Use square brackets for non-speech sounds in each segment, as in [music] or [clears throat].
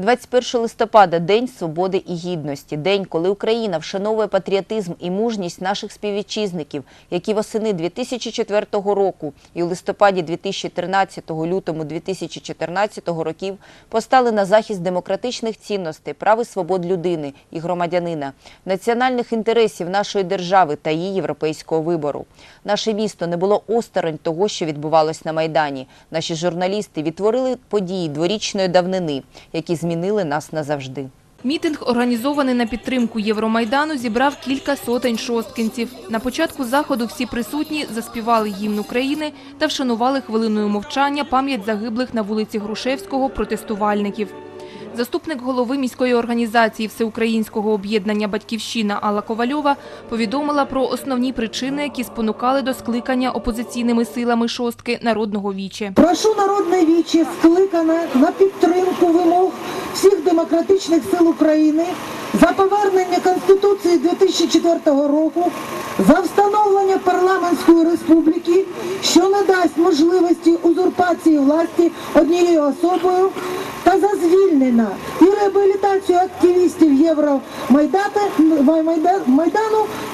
21 листопада День свободи і гідності. День, коли Україна вшановує патріотизм і мужність наших співвітчизників, які восени 2004 року і у листопаді 2013, лютому 2014 років постали на захист демократичних цінностей, прав і свобод людини і громадянина, національних інтересів нашої держави та її європейського вибору. Наше місто не було осторонь того, що відбувалось на Майдані. Наші журналісти відтворили події дворічної давнини, які змінили нас назавжди. Мітинг, організований на підтримку Євромайдану, зібрав кілька сотень шосткинців. На початку заходу всі присутні заспівали гімн України та вшанували хвилиною мовчання пам'ять загиблих на вулиці Грушевського протестувальників. Заступник голови міської організації Всеукраїнського об'єднання «Батьківщина» Алла Ковальова повідомила про основні причини, які спонукали до скликання опозиційними силами шостки народного віче. Прошу народне віче скликане на підтримку вимог всіх демократичних сил України за повернення Конституції 2004 року, за встановлення парламентської республіки, що не дасть можливості узурпації власті однією особою, та за звільнення і реабілітацію активістів Євромайдану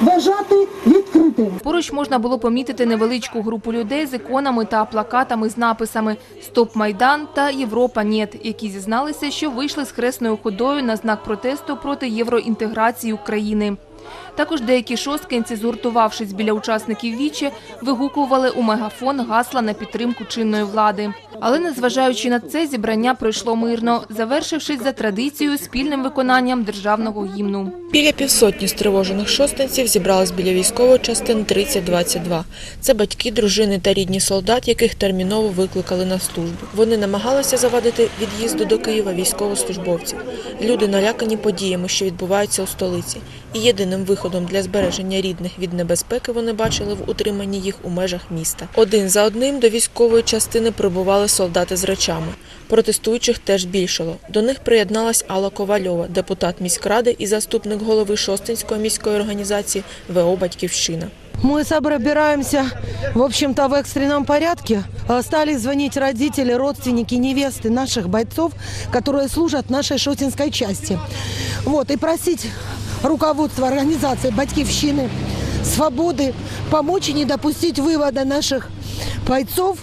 вважати відкритим. Поруч можна було помітити невеличку групу людей з іконами та плакатами з написами «Стоп Майдан» та «Європа Нєт», які зізналися, що вийшли з хресною ходою на знак протесту проти євроінтеграції України. Також деякі шосткинці, згуртувавшись біля учасників віче, вигукували у мегафон гасла на підтримку чинної влади. Але незважаючи на це, зібрання пройшло мирно, завершившись за традицією спільним виконанням державного гімну. Біля півсотні стривожених шостинців зібрались біля військової частини 3022. Це батьки, дружини та рідні солдат, яких терміново викликали на службу. Вони намагалися завадити від'їзду до Києва військовослужбовців. Люди налякані подіями, що відбуваються у столиці. І єдиним виходом для збереження рідних від небезпеки вони бачили в утриманні їх у межах міста. Один за одним до військової частини прибували солдати з речами. Протестуючих теж більшало. До них приєдналась Алла Ковальова, депутат міськради і заступник голови Шостинської міської організації ВО «Батьківщина». Мы собираемся, в общем-то, в экстренном порядке. Э, Стали звонить родители, родственники, невесты наших бойцов, которые служат в нашей шотинской части. Вот, и просить руководство организации «Батькивщины», «Свободы» помочь и не допустить вывода наших бойцов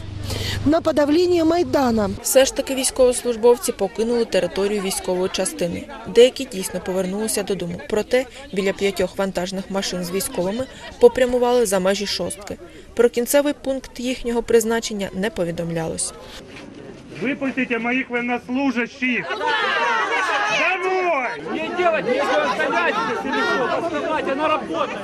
на подавление Майдана. Все ж таки військовослужбовці покинули територію військової частини. Деякі дійсно повернулися додому. Проте біля п'ятьох вантажних машин з військовими попрямували за межі шостки. Про кінцевий пункт їхнього призначення не повідомлялось. Выпустите моих военнослужащих! Домой! Не делать нечего стоять здесь телефон, доставать, она работает.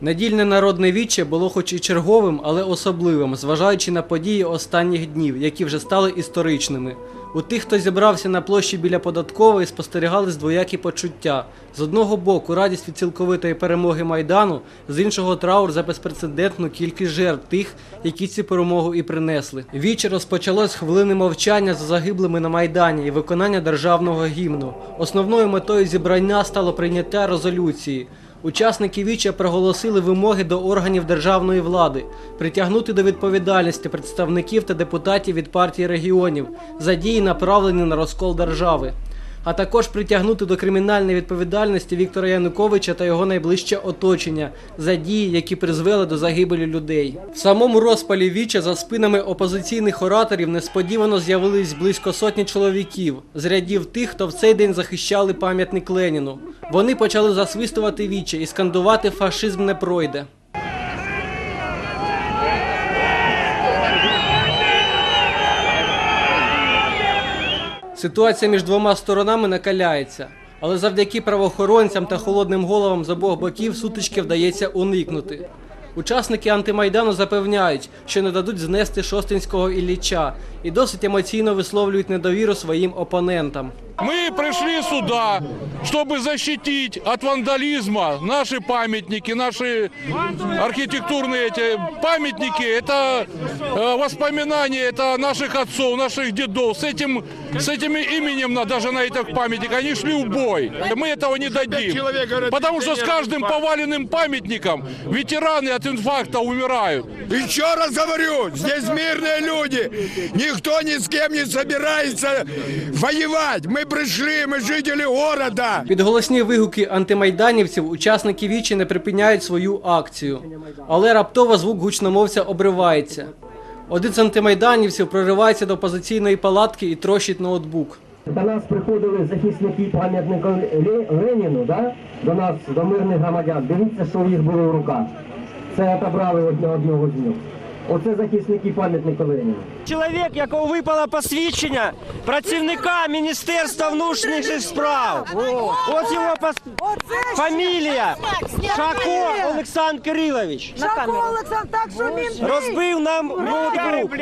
Недільне народне віче було хоч і черговим, але особливим, зважаючи на події останніх днів, які вже стали історичними. У тих, хто зібрався на площі біля податкової, спостерігались двоякі почуття. З одного боку, радість від цілковитої перемоги Майдану, з іншого траур за безпрецедентну кількість жертв тих, які цю перемогу і принесли. Віче розпочалось хвилини мовчання за загиблими на Майдані і виконання державного гімну. Основною метою зібрання стало прийняття резолюції. Учасники віча проголосили вимоги до органів державної влади, притягнути до відповідальності представників та депутатів від партії регіонів за дії, направлені на розкол держави, а також притягнути до кримінальної відповідальності Віктора Януковича та його найближче оточення за дії, які призвели до загибелі людей. В самому розпалі віча за спинами опозиційних ораторів несподівано з'явились близько сотні чоловіків з рядів тих, хто в цей день захищали пам'ятник Леніну. Вони почали засвистувати віче і скандувати фашизм не пройде. Ситуація між двома сторонами накаляється, але завдяки правоохоронцям та холодним головам з обох боків сутички вдається уникнути. Учасники антимайдану запевняють, що не дадуть знести шостинського Ілліча і досить емоційно висловлюють недовіру своїм опонентам. Мы пришли сюда, чтобы защитить от вандализма наши памятники, наши архитектурные эти памятники. Это э, воспоминания, это наших отцов, наших дедов. С этим, с этим именем на- даже на этих памятниках они шли в бой. Мы этого не дадим. Потому что с каждым поваленным памятником ветераны от инфаркта умирают. Еще раз говорю, здесь мирные люди. Никто ни с кем не собирается воевать. Мы пришли, мы жители города. Під голосні вигуки антимайданівців учасники вічі не припиняють свою акцію. Але раптово звук гучномовця обривається. Один з антимайданівців проривається до опозиційної палатки і трощить ноутбук. До нас приходили захисники пам'ятника Ле- Леніну, да? до нас, до мирних громадян. Дивіться, що в їх було в руках. Це отобрали одне одного з них. Оце захисники пам'ятника Леніну. Чоловік, якого випало посвідчення працівника Міністерства внутрішніх справ. Ось його пос... фамілія Шако Олександр Кирилович. Олександр, так що він Розбив нам ноутбук.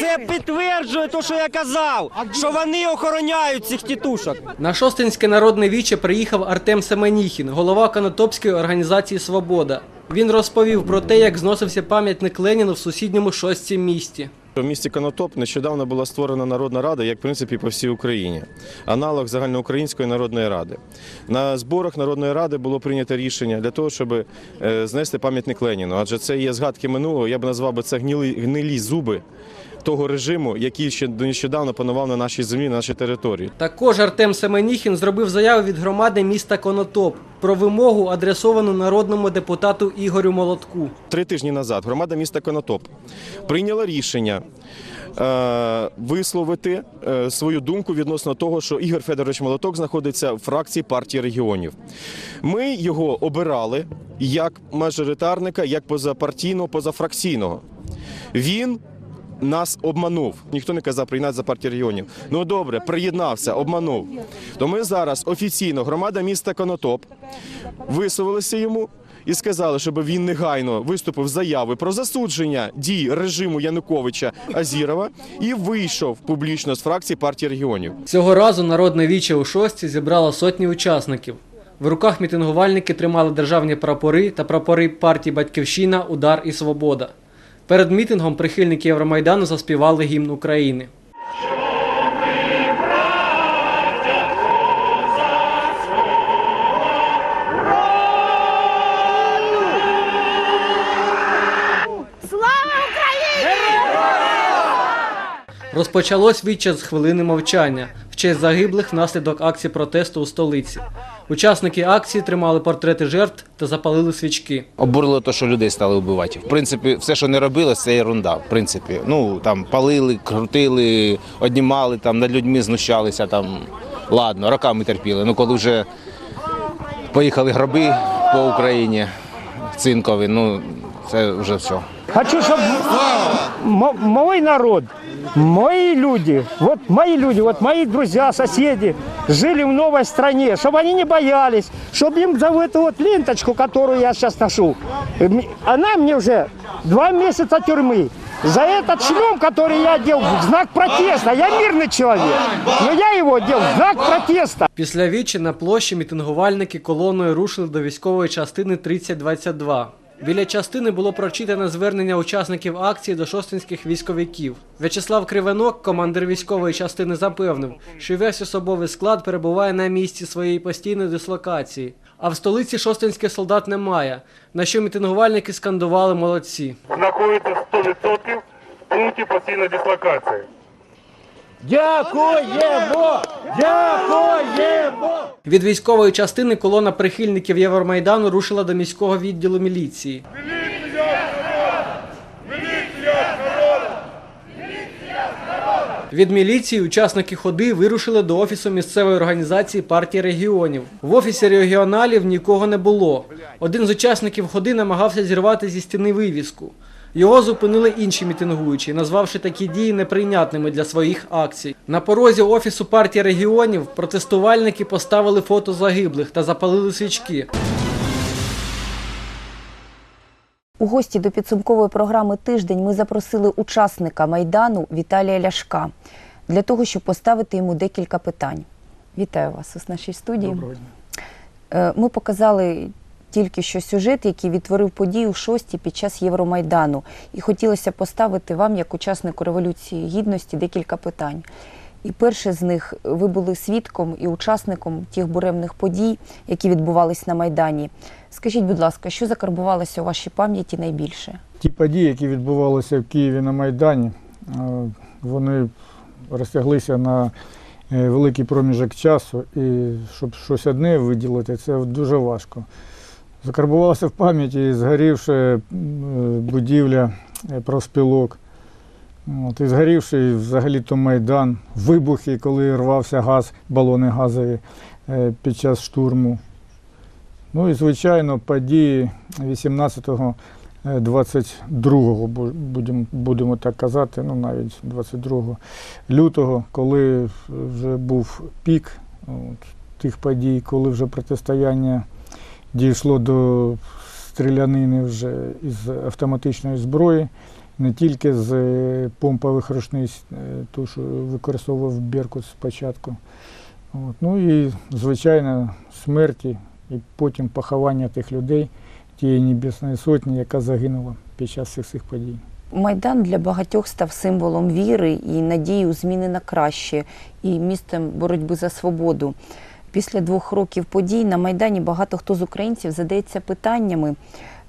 Це підтверджує те, що я казав, що вони охороняють цих тітушок. На Шостинське народне віче приїхав Артем Семеніхін, голова Конотопської організації Свобода. Він розповів про те, як зносився пам'ятник Леніну в сусідньому шостці місті. В місті Конотоп нещодавно була створена Народна Рада, як в принципі по всій Україні, аналог загальноукраїнської народної ради. На зборах Народної ради було прийнято рішення для того, щоб е, знести пам'ятник Леніну. Адже це є згадки минулого. Я б назвав би це гнилі, гнилі зуби того режиму, який ще до нещодавно панував на нашій землі, на нашій території. Також Артем Семеніхін зробив заяву від громади міста Конотоп про вимогу, адресовану народному депутату Ігорю Молотку. Три тижні назад громада міста Конотоп прийняла рішення е, висловити е, свою думку відносно того, що Ігор Федорович Молоток знаходиться в фракції партії регіонів. Ми його обирали як мажоритарника, як позапартійного, позафракційного. Він нас обманув. Ніхто не казав приєднати за партію регіонів. Ну добре, приєднався, обманув. То ми зараз офіційно, громада міста Конотоп, висловилися йому і сказали, щоб він негайно виступив заяви про засудження дій режиму Януковича Азірова і вийшов публічно з фракції партії регіонів. Цього разу народне віче у шостці зібрало сотні учасників. В руках мітингувальники тримали державні прапори та прапори партій Батьківщина, Удар і Свобода. Перед мітингом прихильники Євромайдану заспівали гімн України. Розпочалось віче з хвилини мовчання в честь загиблих внаслідок акції протесту у столиці. Учасники акції тримали портрети жертв та запалили свічки. Обурило те, що людей стали вбивати. В принципі, все, що не робили, це ерунда. В принципі, ну там палили, крутили, однімали, там над людьми знущалися. Там ладно, роками терпіли. Ну коли вже поїхали гроби по Україні цинкові, ну це вже все. Хочу, щоб м- мой народ, мои люди, вот мои люди, вот мои друзья, соседи жили в новой стране, чтобы они не боялись, чтобы им за эту вот ленточку, которую я сейчас ношу, м- она мне уже два месяца тюрьмы. За этот шлем, который я одел в знак протеста, я мирный человек, но я его одел в знак протеста. Після вічі на площі мітингувальники колоною рушили до військової частини 3022. Біля частини було прочитане звернення учасників акції до шостинських військовиків. В'ячеслав Кривенок, командир військової частини, запевнив, що весь особовий склад перебуває на місці своєї постійної дислокації. А в столиці шостинських солдат немає, на що мітингувальники скандували молодці. Знаходиться 100% в пункті постійної дислокації. Дякуємо! Дякуємо! Від військової частини колона прихильників Євромайдану рушила до міського відділу міліції. Від міліції учасники ходи вирушили до офісу місцевої організації партії регіонів. В офісі регіоналів нікого не було. Один з учасників ходи намагався зірвати зі стіни вивіску. Його зупинили інші мітингуючі, назвавши такі дії неприйнятними для своїх акцій. На порозі офісу партії регіонів протестувальники поставили фото загиблих та запалили свічки. У гості до підсумкової програми Тиждень ми запросили учасника майдану Віталія Ляшка для того, щоб поставити йому декілька питань. Вітаю вас у нашій студії. Доброго дня. Е, Ми показали тільки що сюжет, який відтворив подію шості під час Євромайдану. І хотілося поставити вам, як учаснику Революції Гідності, декілька питань. І перше з них ви були свідком і учасником тих буремних подій, які відбувались на Майдані. Скажіть, будь ласка, що закарбувалося у вашій пам'яті найбільше? Ті події, які відбувалися в Києві на Майдані, е, вони розтяглися на е, великий проміжок часу, і щоб щось одне виділити, це дуже важко. Закарбувалася в пам'яті згорівши е, будівля е, профспілок, От, і згорівши взагалі-то Майдан, вибухи, коли рвався газ, балони газові е, під час штурму. Ну і, звичайно, події 18-го 22-го, будемо, будемо так казати, ну навіть 22 лютого, коли вже був пік от, тих подій, коли вже протистояння дійшло до стрілянини вже із автоматичної зброї, не тільки з е, помпових рушниць, е, ту, що використовував Беркут спочатку. От. Ну і, звичайно, смерті і потім поховання тих людей, тієї Небесної Сотні, яка загинула під час всіх цих подій. Майдан для багатьох став символом віри і надії у зміни на краще, і місцем боротьби за свободу. Після двох років подій на Майдані багато хто з українців задається питаннями,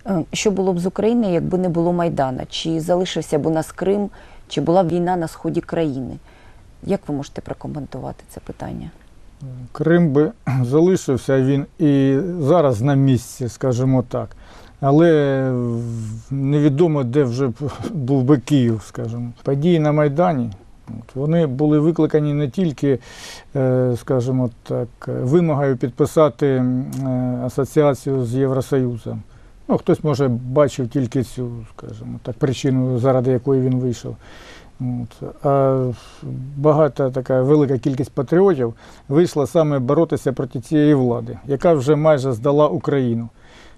е, що було б з України, якби не було Майдана, чи залишився б у нас Крим, чи була б війна на сході країни. Як ви можете прокоментувати це питання? Крим би [clears throat] залишився він і зараз на місці, скажімо так. Але невідомо, де вже [laughs] був би Київ, скажімо. Події на Майдані вони були викликані не тільки, е, скажімо так, вимогою підписати е, асоціацію з Євросоюзом. Ну, хтось може бачив тільки цю, скажімо так, причину, заради якої він вийшов. От. А багата така велика кількість патріотів вийшла саме боротися проти цієї влади, яка вже майже здала Україну.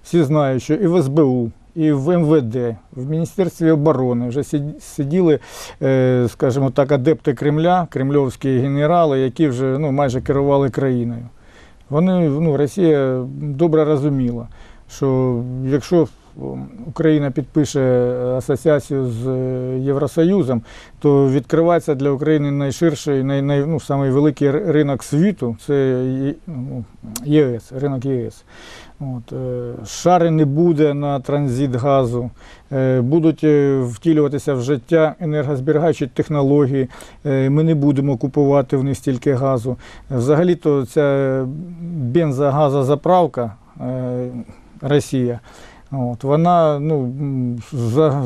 Всі знають, що і в СБУ, і в МВД, в Міністерстві оборони вже сид- сиділи, е, скажімо так, адепти Кремля, кремльовські генерали, які вже ну, майже керували країною. Вони, ну, Росія добре розуміла, що якщо Україна підпише асоціацію з е, Євросоюзом, то відкривається для України найширший, най, най, ну, самий великий р- ринок світу це Є- ну, ЄС, ринок ЄС. От, е, шари не буде на транзит газу, е, будуть е, втілюватися в життя енергозберігаючі технології. Ми не будемо купувати в них стільки газу. Взагалі-то ця бензогазозаправка Росія. От, вона ну,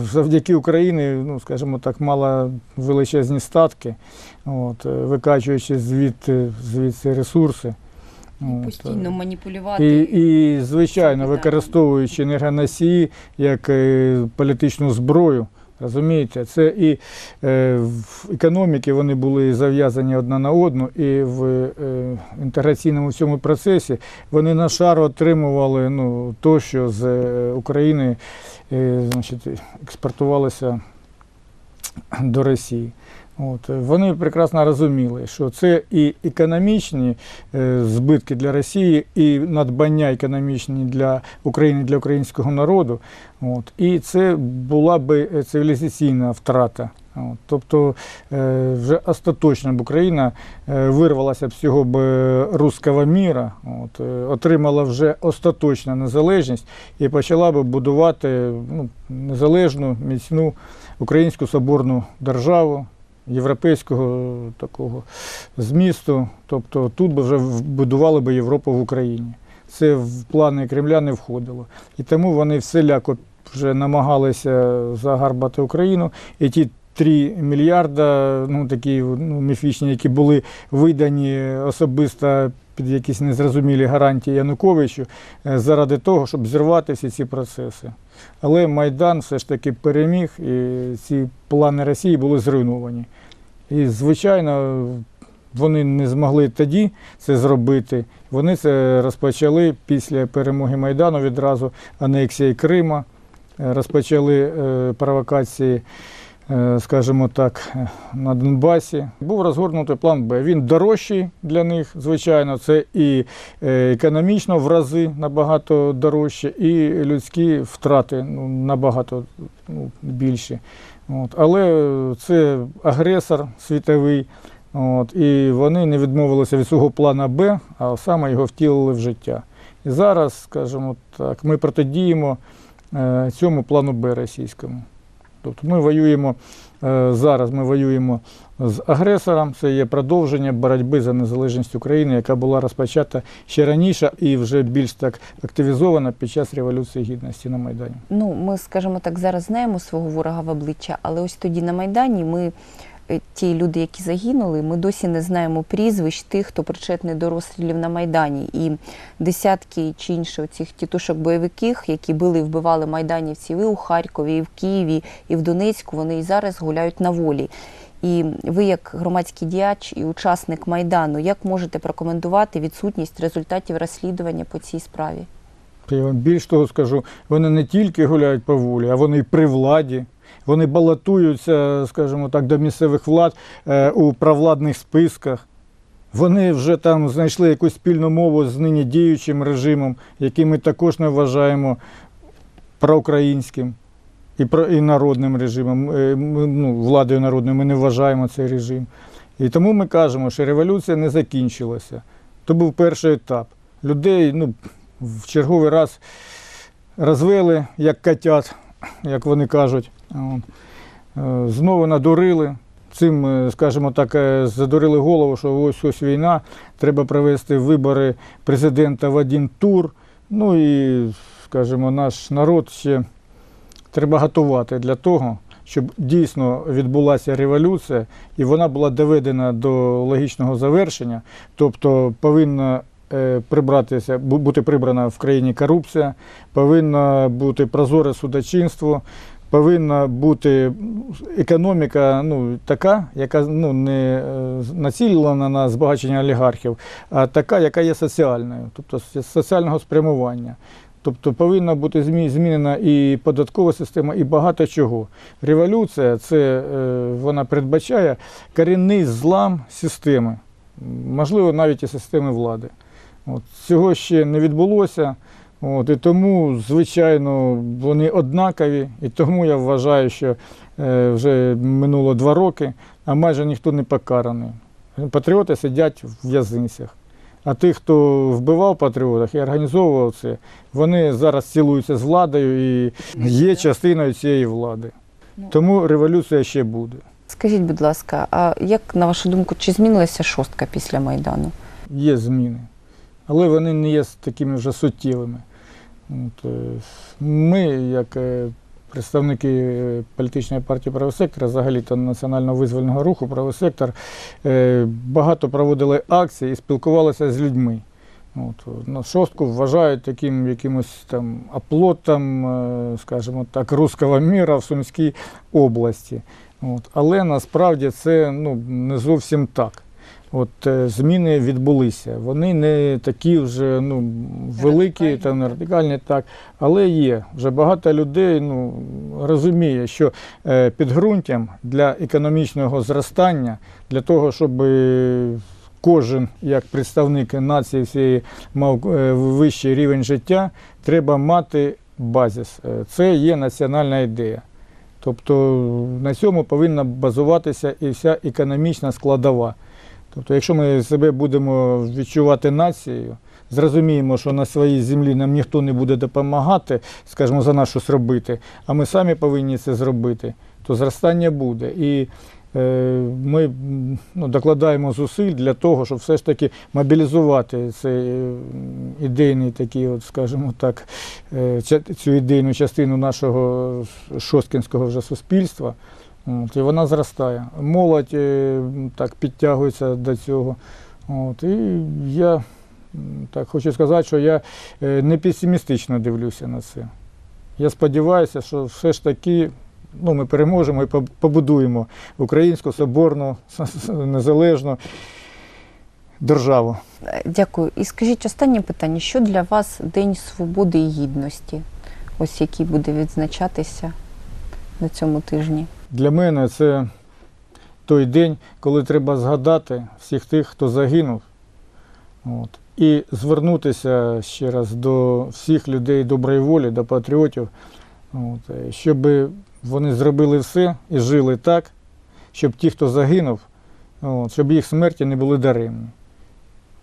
завдяки Україні, ну, скажімо так, мала величезні статки, от, викачуючи звідти, звідси ресурси. От, Постійно маніпулювати. і, звичайно, використовуючи енергоносії як е, політичну зброю. Розумієте, це і е, в економіки вони були зав'язані одна на одну, і в е, інтеграційному цьому процесі вони на шар отримували ну, то, що з е, України е, значить, експортувалося до Росії. От, вони прекрасно розуміли, що це і економічні е, збитки для Росії, і надбання економічні для України, для українського народу. От, і це була би е, цивілізаційна втрата. От, тобто е, вже остаточно б Україна вирвалася б з цього б руського міра, от, отримала вже остаточну незалежність і почала б будувати ну, незалежну, міцну українську соборну державу європейського такого змісту. Тобто тут би вже вбудували би Європу в Україні. Це в плани Кремля не входило. І тому вони всіляко вже намагалися загарбати Україну. І ті 3 мільярда, ну такі ну, міфічні, які були видані особисто під якісь незрозумілі гарантії Януковичу, е, заради того, щоб зірвати всі ці процеси. Але Майдан все ж таки переміг, і ці плани Росії були зруйновані. І, звичайно, вони не змогли тоді це зробити. Вони це розпочали після перемоги Майдану відразу анексії Крима, е, розпочали е, провокації скажімо так, е, на Донбасі. Був розгорнутий план Б. Він дорожчий для них, звичайно. Це і е, економічно в рази набагато дорожче, і людські втрати ну, набагато ну, більші. От. Але це агресор світовий. От, і вони не відмовилися від свого плана Б, а саме його втілили в життя. І зараз, скажімо так, ми протидіємо е, цьому плану Б російському. Тобто ми воюємо е, зараз, ми воюємо з агресором. Це є продовження боротьби за незалежність України, яка була розпочата ще раніше і вже більш так активізована під час Революції Гідності на Майдані. Ну, ми, скажімо так, зараз знаємо свого ворога в обличчя, але ось тоді на Майдані ми, ті люди, які загинули, ми досі не знаємо прізвищ тих, хто причетний до розстрілів на Майдані. І десятки чи інші оцих тітушок-бойовиків, які били і вбивали майданівців і у Харкові, і в Києві, і в Донецьку, вони і зараз гуляють на волі. І ви, як громадський діяч і учасник Майдану, як можете прокоментувати відсутність результатів розслідування по цій справі? Я вам більш того скажу, вони не тільки гуляють по волі, а вони і при владі. Вони балотуються, скажімо так, до місцевих влад е, у провладних списках. Вони вже там знайшли якусь спільну мову з нині діючим режимом, який ми також не вважаємо проукраїнським і, про, і народним режимом. Е, ну, владою народною ми не вважаємо цей режим. І тому ми кажемо, що революція не закінчилася. То був перший етап. Людей ну, в черговий раз розвели, як котят, як вони кажуть. Е, Знову надурили. Цим, е, скажімо так, е, задурили голову, що ось ось війна, треба провести вибори президента в один тур. Ну і, скажімо, наш народ ще треба готувати для того, щоб дійсно відбулася революція, і вона була доведена до логічного завершення. Тобто повинна прибратися, бути прибрана в країні корупція, повинно бути прозоре судочинство, повинна бути економіка ну, така, яка ну, не е, націлена на збагачення олігархів, а така, яка є соціальною, тобто соціального спрямування. Тобто повинна бути змінена і податкова система, і багато чого. Революція це е, вона передбачає корінний злам системи, можливо, навіть і системи влади. От. Цього ще не відбулося. От, і тому, звичайно, вони однакові, і тому я вважаю, що е, вже минуло два роки, а майже ніхто не покараний. Патріоти сидять в в'язницях. А тих, хто вбивав патріотах і організовував це, вони зараз цілуються з владою і є частиною цієї влади. Тому революція ще буде. Скажіть, будь ласка, а як на вашу думку, чи змінилася шостка після Майдану? Є зміни, але вони не є такими вже суттєвими. От, е, ми, як е, представники е, політичної партії правий взагалі то національного визвольного руху правий сектор, е, багато проводили акцій і спілкувалися з людьми. От, на шостку вважають таким якимось там оплотом, скажімо так, руського міра в Сумській області. От. Але насправді це ну, не зовсім так. От е, зміни відбулися. Вони не такі вже ну, великі, там, не радикальні, так, але є. Вже багато людей ну, розуміє, що е, підґрунтям для економічного зростання, для того, щоб е, кожен, як представник нації всієї, мав вищий рівень життя, треба мати базис. Е, Це є національна ідея. Тобто на цьому повинна базуватися і вся економічна складова. Тобто, якщо ми себе будемо відчувати нацією, зрозуміємо, що на своїй землі нам ніхто не буде допомагати, скажімо, за нас щось робити, а ми самі повинні це зробити, то зростання буде. І е, ми ну, докладаємо зусиль для того, щоб все ж таки мобілізувати цей е, ідейний такий, от, скажімо так, е, цю ідейну частину нашого шосткінського вже суспільства. От, і вона зростає. Молодь е, так підтягується до цього. От, і я так хочу сказати, що я е, не песимістично дивлюся на це. Я сподіваюся, що все ж таки ну, ми переможемо і побудуємо українську соборну, незалежну державу. Дякую. І скажіть останнє питання: що для вас День свободи і гідності? Ось який буде відзначатися на цьому тижні? Для мене це той день, коли треба згадати всіх тих, хто загинув. От. І звернутися ще раз до всіх людей доброї волі, до патріотів, от, щоб вони зробили все і жили так, щоб ті, хто загинув, от, щоб їх смерті не були даремні.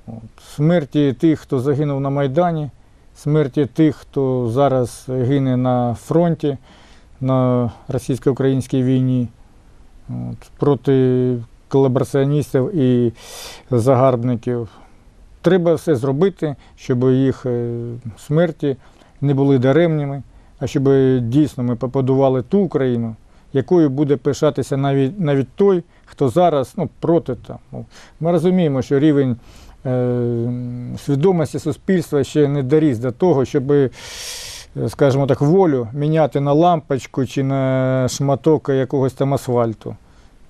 От. Смерті тих, хто загинув на Майдані, смерті тих, хто зараз гине на фронті, на російсько-українській війні от, проти колабораціоністів і загарбників. Треба все зробити, щоб їх е, смерті не були даремними, а щоб дійсно ми побудували ту Україну, якою буде пишатися навіть, навіть той, хто зараз ну, проти там. Ми розуміємо, що рівень е, свідомості суспільства ще не доріс до того, щоб, скажімо так, волю міняти на лампочку чи на шматок якогось там асфальту.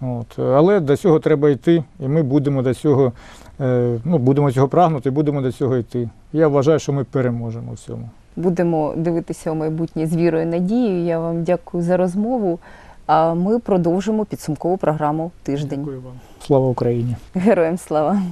От. Але до цього треба йти, і ми будемо до цього, е, ну, будемо цього прагнути, будемо до цього йти. Я вважаю, що ми переможемо в цьому. Будемо дивитися у майбутнє з вірою і надією. Я вам дякую за розмову. А ми продовжимо підсумкову програму тиждень. Дякую вам. Слава Україні! Героям слава!